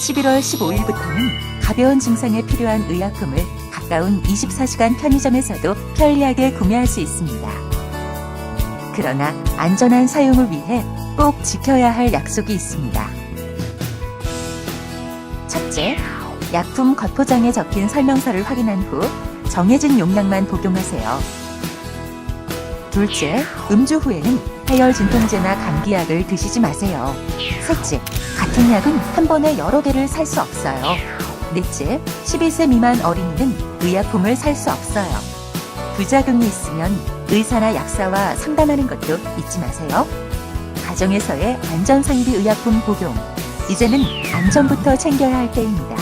11월 15일부터는 가벼운 증상에 필요한 의약품을 가까운 24시간 편의점에서도 편리하게 구매할 수 있습니다. 그러나 안전한 사용을 위해 꼭 지켜야 할 약속이 있습니다. 첫째, 약품 겉포장에 적힌 설명서를 확인한 후 정해진 용량만 복용하세요. 둘째, 음주 후에는 해열 진통제나 감기약을 드시지 마세요. 셋째, 같은 약은 한 번에 여러 개를 살 수 없어요. 넷째, 12세 미만 어린이는 의약품을 살 수 없어요. 부작용이 있으면 의사나 약사와 상담하는 것도 잊지 마세요. 가정에서의 안전상비 의약품 복용. 이제는 안전부터 챙겨야 할 때입니다.